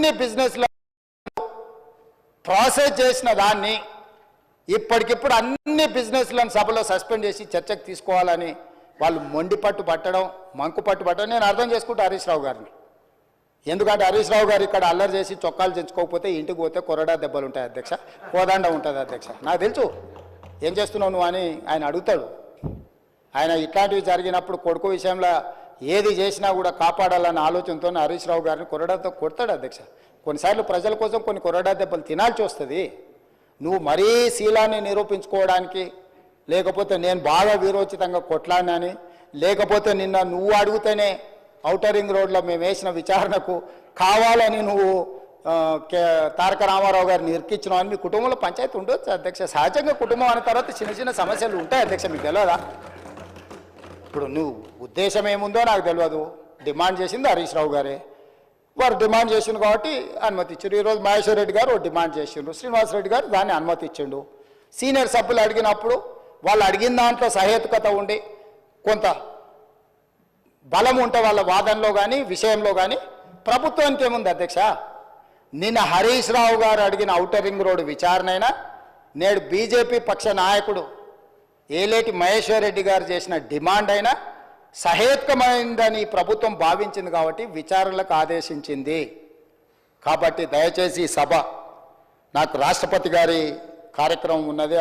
అన్ని బిజినెస్ల ప్రాసెస్ చేసిన దాన్ని ఇప్పటికిప్పుడు అన్ని బిజినెస్లను సభలో సస్పెండ్ చేసి చర్చకు తీసుకోవాలని వాళ్ళు మొండి పట్టు పట్టడం మంకు పట్టు పట్టడం నేను అర్థం చేసుకుంటా హరీష్ రావు గారిని. ఎందుకంటే హరీష్ రావు గారు ఇక్కడ అల్లరి చేసి చొక్కాలు తెచ్చుకోకపోతే ఇంటికి పోతే కొరడా దెబ్బలు ఉంటాయి అధ్యక్ష కోదండ ఉంటుంది అధ్యక్ష. నాకు తెలుసు. ఏం చేస్తున్నావు నువ్వు అని ఆయన అడుగుతాడు. ఆయన ఇట్లాంటివి జరిగినప్పుడు కొడుకు విషయంలో ఏది చేసినా కూడా కాపాడాలన్న ఆలోచనతో హరీష్ రావు గారిని కొరడాతో కొడతాడు అధ్యక్ష. కొన్నిసార్లు ప్రజల కోసం కొన్ని కొరడా దెబ్బలు తినాల్సి వస్తుంది. నువ్వు మరీ శీలాన్ని నిరూపించుకోవడానికి లేకపోతే నేను బాగా వీరోచితంగా కొట్లాడినాని లేకపోతే నిన్న నువ్వు అడిగితేనే ఔటరింగ్ రోడ్లో మేము వేసిన విచారణకు కావాలని నువ్వు తారక రామారావు గారిని ఇరికించినావు అని మీ కుటుంబంలో పంచాయతీ ఉండొచ్చు అధ్యక్ష. సహజంగా కుటుంబం అన్న తర్వాత చిన్న చిన్న సమస్యలు ఉంటాయి అధ్యక్ష మీకు తెలియదా ఇప్పుడు నువ్వు ఉద్దేశం ఏముందో నాకు తెలియదు. డిమాండ్ చేసింది హరీష్ రావు గారే. వారు డిమాండ్ చేసిండు కాబట్టి అనుమతి ఈరోజు మహేశ్వర్ రెడ్డి గారు డిమాండ్ చేసిండు. శ్రీనివాస్ రెడ్డి గారు దాన్ని అనుమతి ఇచ్చిండు. సీనియర్ సభ్యులు అడిగినప్పుడు వాళ్ళు అడిగిన దాంట్లో సహేతుకత ఉండి కొంత బలం ఉంటే వాళ్ళ వాదనలో కానీ విషయంలో కానీ ప్రభుత్వానికి ఏముంది అధ్యక్ష? నిన్న హరీష్ రావు గారు అడిగిన ఔటర్ రింగ్ రోడ్డు విచారణ అయినా నేడు బీజేపీ పక్ష నాయకుడు ఏలేటి మహేశ్వర్ రెడ్డి గారు చేసిన డిమాండ్ అయినా సహేతుకమైందని ప్రభుత్వం భావించింది కాబట్టి విచారణలకు ఆదేశించింది. కాబట్టి దయచేసి ఈ సభ నాకు రాష్ట్రపతి గారి కార్యక్రమం ఉన్నది